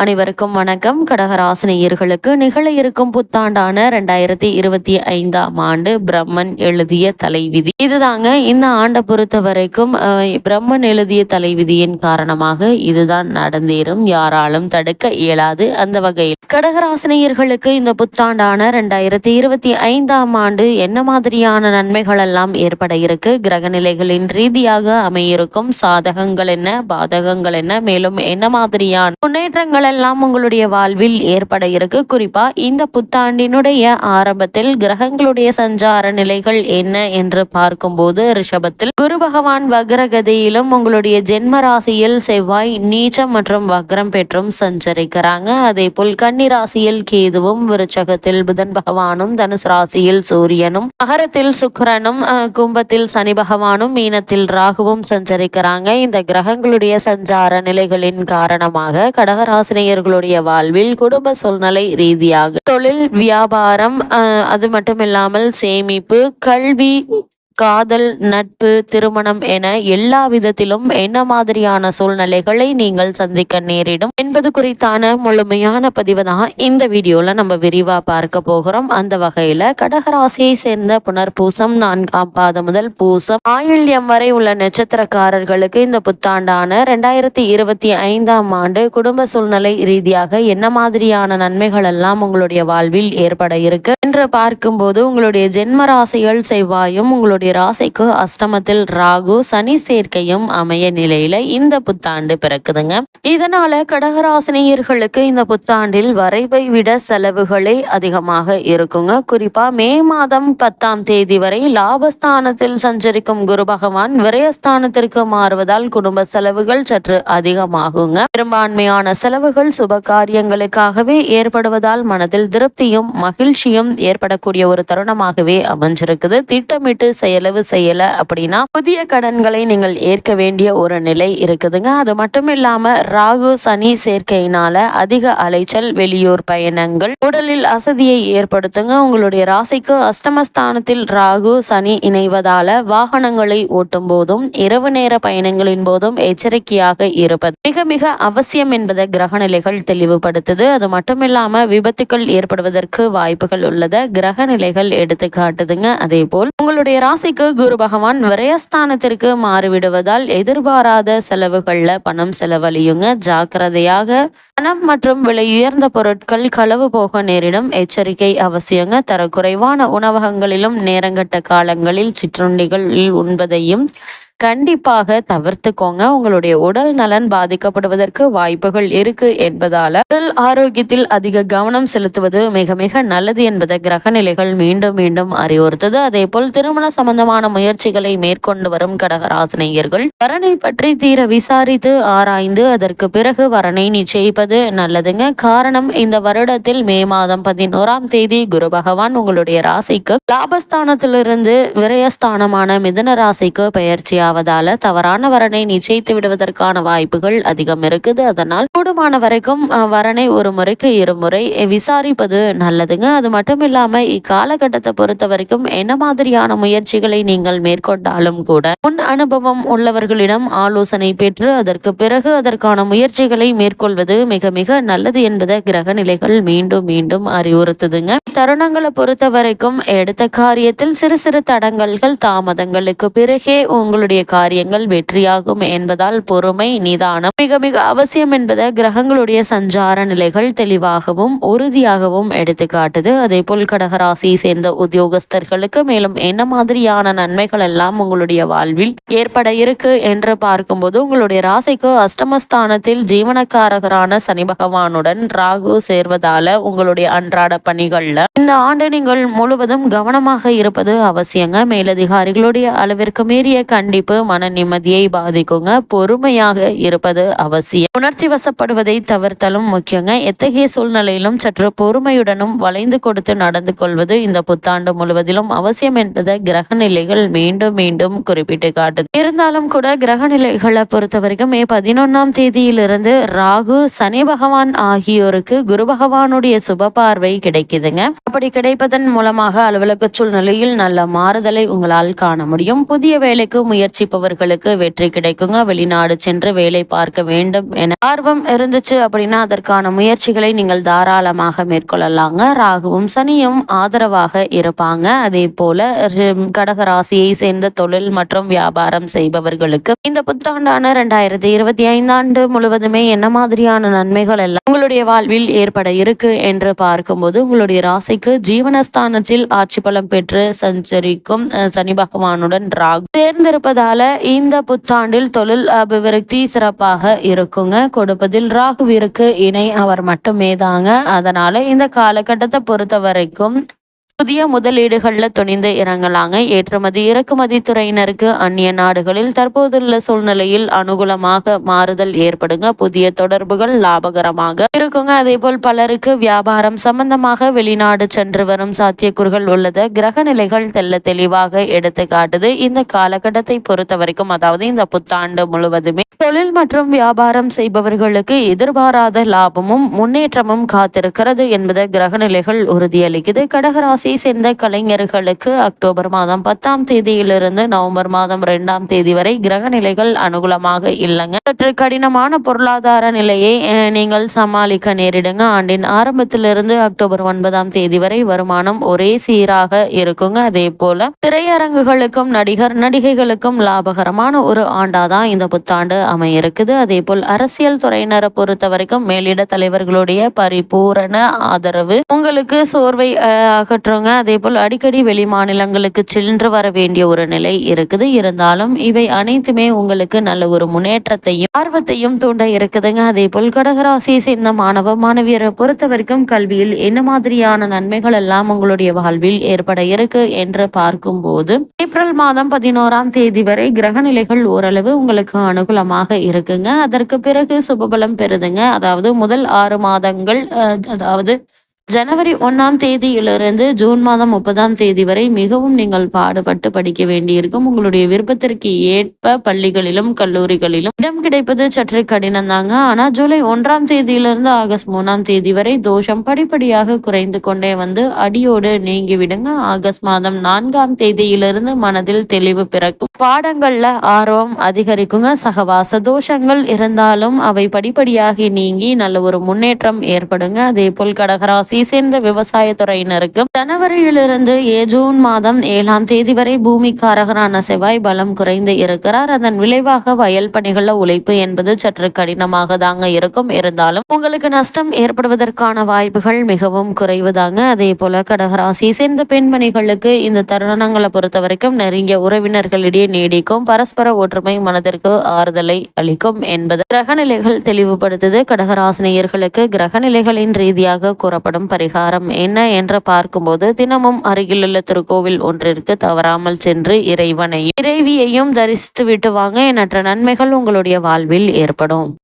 அனைவருக்கும் வணக்கம். கடகராசினியர்களுக்கு நிகழ இருக்கும் புத்தாண்டான ரெண்டாயிரத்தி இருபத்தி ஐந்தாம் ஆண்டு பிரம்மன் எழுதிய தலைவிதி. இதுதாங்க இந்த ஆண்டை பொறுத்த வரைக்கும் பிரம்மன் எழுதிய தலைவிதியின் காரணமாக இதுதான் நடந்தேறும். யாராலும் தடுக்க இயலாது அந்த வகையில். கடகராசினியர்களுக்கு இந்த புத்தாண்டான ரெண்டாயிரத்தி இருபத்தி ஐந்தாம் ஆண்டு என்ன மாதிரியான நன்மைகள் எல்லாம் ஏற்பட இருக்கு? கிரகநிலைகளின் ரீதியாக அமையிருக்கும் சாதகங்கள் என்ன? பாதகங்கள் என்ன? மேலும் என்ன மாதிரியான முன்னேற்றங்கள் எல்லாம் உங்களுடைய வாழ்வில் ஏற்பட இருக்கு. குறிப்பா இந்த புத்தாண்டினுடைய ஆரம்பத்தில் கிரகங்களுடைய சஞ்சார நிலைகள் என்ன என்று பார்க்கும்போது ரிஷபத்தில் குரு பகவான் வக்ரகதியிலும் உங்களுடைய ஜென்ம ராசியில் செவ்வாய் நீச்சம் மற்றும் வக்ரம் பெற்றும் சஞ்சரிக்கிறாங்க. அதே போல் கன்னி ராசியில் கேதுவும் விருச்சகத்தில் புதன் பகவானும் தனுசு ராசியில் சூரியனும் மகரத்தில் சுக்கரனும் கும்பத்தில் சனி பகவானும் மீனத்தில் ராகுவும் சஞ்சரிக்கிறாங்க. இந்த கிரகங்களுடைய சஞ்சார நிலைகளின் காரணமாக கடகராசி கடகராசினியர்களுடைய வாழ்வில் குடும்ப சூழ்நிலை ரீதியாக. தொழில் வியாபாரம் அது அது மட்டுமில்லாமல் சேமிப்பு கல்வி காதல் நட்பு திருமணம் என எல்லா விதத்திலும் என்ன மாதிரியான சூழ்நிலைகளை நீங்கள் சந்திக்க நேரிடும் என்பது குறித்தான முழுமையான பதிவு தான் இந்த வீடியோல நம்ம விரிவா பார்க்க போகிறோம். அந்த வகையில கடகராசியை சேர்ந்த புனர்பூசம் நான்காம் பாதம் முதல் பூசம் ஆயுள்யம் வரை உள்ள நட்சத்திரக்காரர்களுக்கு இந்த புத்தாண்டான ரெண்டாயிரத்தி இருபத்தி ஐந்தாம் ஆண்டு குடும்ப சூழ்நிலை ரீதியாக என்ன மாதிரியான நன்மைகள் எல்லாம் உங்களுடைய வாழ்வில் ஏற்பட இருக்கு? என்று பார்க்கும்போது உங்களுடைய ஜென்ம ராசிகள் செவ்வாயும் உங்களுடைய ராசிக்கு அஷ்டமத்தில் ராகு சனி சேர்க்கையும் அமைய நிலையில இந்த புத்தாண்டு பிறக்குதுங்க. இதனால கடகராசினியர்களுக்கு இந்த புத்தாண்டில் வரைவை விட செலவுகளே அதிகமாக இருக்குங்க. குறிப்பா மே மாதம் பத்தாம் தேதி வரை லாபஸ்தானத்தில் சஞ்சரிக்கும் குரு பகவான் விரயஸ்தானத்திற்கு மாறுவதால் குடும்ப செலவுகள் சற்று அதிகமாகுங்க. பெரும்பான்மையான செலவுகள் சுப காரியங்களுக்காகவே ஏற்படுவதால் மனதில் திருப்தியும் மகிழ்ச்சியும் ஏற்படக்கூடிய ஒரு தருணமாகவே அமைஞ்சிருக்குது. திட்டமிட்டு செயலவு செய்யல அப்படின்னா புதிய கடன்களை நீங்கள் ஏற்க வேண்டிய ஒரு நிலை இருக்குதுங்க. அது மட்டும் இல்லாம ராகு சனி சேர்க்கையினால அதிக அலைச்சல் வெளியூர் பயணங்கள் உடலில் அசதியை ஏற்படுத்துங்க. உங்களுடைய ராசிக்கு அஷ்டமஸ்தானத்தில் ராகு சனி இணைவதால வாகனங்களை ஓட்டும் போதும் இரவு நேர பயணங்களின் போதும் எச்சரிக்கையாக இருப்பது மிக மிக அவசியம் என்பதை கிரகநிலைகள் தெளிவுபடுத்துது. அது மட்டும் இல்லாம விபத்துக்கள் ஏற்படுவதற்கு வாய்ப்புகள் உள்ள கிரக நிலைகள் எடுத்து காட்டுதுங்க. அதே போல் உங்களுடைய ராசிக்கு குரு பகவான் விரயஸ்தானத்திற்கு மாறிவிடுவதால் எதிர்பாராத செலவுகள்ல பணம் செலவழியுங்க. ஜாக்கிரதையாக பணம் மற்றும் விலை உயர்ந்த பொருட்கள் களவு போக நேரிடும். எச்சரிக்கை அவசியங்க. தரக்குறைவான உணவகங்களிலும் நேரங்கட்ட காலங்களில் சிற்றுண்டிகள் உண்பதையும் கண்டிப்பாக தவிர்த்துக்கோங்க. உங்களுடைய உடல் நலன் பாதிக்கப்படுவதற்கு வாய்ப்புகள் இருக்கு என்பதால உடல் ஆரோக்கியத்தில் அதிக கவனம் செலுத்துவது மிக மிக நல்லது என்பதை கிரகநிலைகள் மீண்டும் மீண்டும் அறிவுறுத்தது. அதே போல் திருமண சம்பந்தமான முயற்சிகளை மேற்கொண்டு வரும் கடகராசினியர்கள் வரனை பற்றி தீர விசாரித்து ஆராய்ந்து அதற்கு பிறகு வரனை நிச்சயிப்பது நல்லதுங்க. காரணம் இந்த வருடத்தில் மே மாதம் பதினோராம் தேதி குரு பகவான் உங்களுடைய ராசிக்கு லாபஸ்தானத்திலிருந்து விரயஸ்தானமான மிதுன ராசிக்கு பெயர்ச்சியாக ஆவதால தவறான வரனை நிச்சயித்து விடுவதற்கான வாய்ப்புகள் அதிகம் இருக்குது. அதனால் கூடுமான வரைக்கும் வரனை ஒரு முறைக்கு இருமுறை விசாரிப்பது நல்லதுங்க. அது மட்டும் இல்லாம இக்காலகட்டத்தை பொறுத்த வரைக்கும் என்ன மாதிரியான முயற்சிகளை நீங்கள் மேற்கொண்டாலும் கூட முன் அனுபவம் உள்ளவர்களிடம் ஆலோசனை பெற்று அதற்கு பிறகு அதற்கான முயற்சிகளை மேற்கொள்வது மிக மிக நல்லது என்பதை கிரக நிலைகள் மீண்டும் மீண்டும் அறிவுறுத்துதுங்க. தருணங்களை பொறுத்த வரைக்கும் எடுத்த காரியத்தில் சிறு சிறு தடங்கல்கள் தாமதங்களுக்கு பிறகே உங்களுடைய காரியங்கள் வெற்றியாகும் என்பதால் பொறுமை நிதானம் மிக மிக அவசியம் என்பதை கிரகங்களுடைய சஞ்சார நிலைகள் தெளிவாகவும் உறுதியாகவும் எடுத்து காட்டுது அதே போல் கடகராசியை சேர்ந்த உத்தியோகஸ்தர்களுக்கு மேலும் என்ன மாதிரியான நன்மைகள் எல்லாம் உங்களுடைய வாழ்வில் ஏற்பட இருக்கு என்று பார்க்கும்போது உங்களுடைய ராசிக்கு அஷ்டமஸ்தானத்தில் ஜீவனக்காரகரான சனி பகவானுடன் ராகு சேர்வதால உங்களுடைய அன்றாட பணிகள்ல இந்த ஆண்டு நீங்கள் முழுவதும் கவனமாக இருப்பது அவசியங்க. மேலதிகாரிகளுடைய அளவிற்கு மீறிய கண்டிப்பு மன நிம்மதியை பாதிக்குங்க. பொறுமையாக இருப்பது அவசியம். உணர்ச்சி வசப்படுவதை தவிர்த்தலும் முக்கியங்க. எத்தகைய சூழ்நிலையிலும் சற்று பொறுமையுடனும் வளைந்து கொடுத்து நடந்து கொள்வது இந்த புத்தாண்டு முழுவதிலும் அவசியம் என்பதை கிரக நிலைகள் மீண்டும் மீண்டும் குறிப்பிட்டு காட்டுது. இருந்தாலும் கூட கிரக நிலைகளை பொறுத்த வரைக்கும் மே பதினொன்னாம் தேதியிலிருந்து ராகு சனி பகவான் ஆகியோருக்கு குரு பகவானுடைய சுப பார்வை கிடைக்குதுங்க. அப்படி கிடைப்பதன் மூலமாக அலுவலக சூழ்நிலையில் நல்ல மாறுதலை உங்களால் காண முடியும். புதிய வேலைக்கு முயற்சி முயற்சிப்பவர்களுக்கு வெற்றி கிடைக்குங்க. வெளிநாடு சென்று வேலை பார்க்க வேண்டும் என ஆர்வம் இருந்துச்சு அப்படின்னா அதற்கான முயற்சிகளை நீங்கள் தாராளமாக மேற்கொள்ளலாங்க. ராகுவும் சனியும் ஆதரவாக இருப்பாங்க. அதே போல கடக ராசியை சேர்ந்த தொழில் மற்றும் வியாபாரம் செய்பவர்களுக்கு இந்த புத்தாண்டான இரண்டாயிரத்தி இருபத்தி ஐந்தாண்டு முழுவதுமே என்ன மாதிரியான நன்மைகள் எல்லாம் உங்களுடைய வாழ்வில் ஏற்பட இருக்கு என்று பார்க்கும்போது உங்களுடைய ராசிக்கு ஜீவனஸ்தானத்தில் ஆட்சி பலம் பெற்று சஞ்சரிக்கும் சனி பகவானுடன் ராகு தேர்ந்திருப்பதால இந்த புத்தாண்டில் தொழில் அபிவிருத்தி சிறப்பாக இருக்குங்க. கொடுப்பதில் ராகுவிற்கு இணை அவர் மட்டுமே தாங்க. அதனால இந்த காலகட்டத்தை பொறுத்த வரைக்கும் புதிய முதலீடுகள்ல துணிந்து இறங்கலாங்க. ஏற்றுமதி இறக்குமதி துறையினருக்கு அந்நிய நாடுகளில் தற்போதுள்ள சூழ்நிலையில் அனுகூலமாக மாறுதல் ஏற்படுங்க. புதிய தொடர்புகள் லாபகரமாக இருக்குங்க. அதே போல் பலருக்கு வியாபாரம் சம்பந்தமாக வெளிநாடு சென்று வரும் சாத்தியக்கூறுகள் உள்ளது. கிரக நிலைகள் தெல்ல தெளிவாக எடுத்து காட்டுது. இந்த காலகட்டத்தை பொறுத்த வரைக்கும் அதாவது இந்த புத்தாண்டு முழுவதுமே தொழில் மற்றும் வியாபாரம் செய்பவர்களுக்கு எதிர்பாராத லாபமும் முன்னேற்றமும் காத்திருக்கிறது என்பதை கிரக நிலைகள் உறுதியளிக்குது. கடகராசி ராசியை சேர்ந்த கலைஞர்களுக்கு அக்டோபர் மாதம் பத்தாம் தேதியிலிருந்து நவம்பர் மாதம் இரண்டாம் தேதி வரை கிரக நிலைகள் அனுகூலமாக இல்லைங்க. சற்று கடினமான பொருளாதார நிலையை நீங்கள் சமாளிக்க நேரிடுங்க. ஆண்டின் ஆரம்பத்திலிருந்து அக்டோபர் ஒன்பதாம் தேதி வரை வருமானம் ஒரே சீராக இருக்குங்க. அதே போல திரையரங்குகளுக்கும் நடிகர் நடிகைகளுக்கும் லாபகரமான ஒரு ஆண்டாதான் இந்த புத்தாண்டு அமையிருக்குது. அதே போல் அரசியல் துறையினரை பொறுத்த வரைக்கும் மேலிட தலைவர்களுடைய பரிபூரண ஆதரவு உங்களுக்கு சோர்வை அகற்றும் சொல்லுவாங்க. அதே போல் அடிக்கடி வெளி மாநிலங்களுக்கு சென்று வர வேண்டிய ஒரு நிலை இருக்குது. இருந்தாலும் இவை அனைத்துமே உங்களுக்கு நல்ல ஒரு முன்னேற்றத்தையும் ஆர்வத்தையும் தூண்ட இருக்குதுங்க. அதே போல் கடகராசியை சேர்ந்த மாணவ மாணவியரை பொறுத்த வரைக்கும் கல்வியில் என்ன மாதிரியான நன்மைகள் எல்லாம் உங்களுடைய வாழ்வில் ஏற்பட இருக்கு என்று பார்க்கும்போது ஏப்ரல் மாதம் பதினோராம் தேதி வரை கிரக நிலைகள் ஓரளவு உங்களுக்கு அனுகூலமாக இருக்குங்க. அதற்கு பிறகு சுபபலம் பெறுதுங்க. அதாவது முதல் ஆறு மாதங்கள் அதாவது ஜனவரி ஒன்றாம் தேதியிலிருந்து ஜூன் மாதம் முப்பதாம் தேதி வரை மிகவும் நீங்கள் பாடுபட்டு படிக்க வேண்டியிருக்கும். உங்களுடைய விருப்பத்திற்கு ஏற்ப பள்ளிகளிலும் கல்லூரிகளிலும் இடம் கிடைப்பது சற்று கடினம் தாங்க. ஆனா ஜூலை ஒன்றாம் தேதியிலிருந்து ஆகஸ்ட் மூணாம் தேதி வரை தோஷம் படிப்படியாக குறைந்து கொண்டே வந்து அடியோடு நீங்கிவிடுங்க. ஆகஸ்ட் மாதம் நான்காம் தேதியிலிருந்து மனதில் தெளிவு பிறக்கும். பாடங்கள்ல ஆர்வம் அதிகரிக்குங்க. சகவாச தோஷங்கள் இருந்தாலும் அவை படிப்படியாக நீங்கி நல்ல ஒரு முன்னேற்றம் ஏற்படுங்க. அதே போல் கடகராசி சேர்ந்த விவசாயத்துறையினருக்கு ஜனவரியிலிருந்து ஏ ஜூன் மாதம் ஏழாம் தேதி வரை பூமிக்காரகரான செவ்வாய் பலம் குறைந்து இருக்கிறார். அதன் விளைவாக வயல் பணிகள உழைப்பு என்பது சற்று கடினமாக தாங்க இருக்கும். இருந்தாலும் உங்களுக்கு நஷ்டம் ஏற்படுவதற்கான வாய்ப்புகள் மிகவும் குறைவுதாங்க. அதே போல கடகராசி சேர்ந்த பெண்மணிகளுக்கு இந்த தருணங்களை பொறுத்த வரைக்கும் நெருங்கிய உறவினர்களிடையே நீடிக்கும் பரஸ்பர ஒற்றுமை மனதிற்கு ஆறுதலை அளிக்கும் என்பது கிரகநிலைகள் தெளிவுபடுத்துது. கடகராசினியர்களுக்கு கிரகநிலைகளின் ரீதியாக கூறப்படும் பரிகாரம் என்ன என்று பார்க்கும்போது தினமும் அருகிலுள்ள திருக்கோவில் ஒன்றிற்கு தவறாமல் சென்று இறைவனையும் இறைவியையும் தரிசித்து விட்டு வாங்க. எண்ணற்ற நன்மைகள் உங்களுடைய வாழ்வில் ஏற்படும்.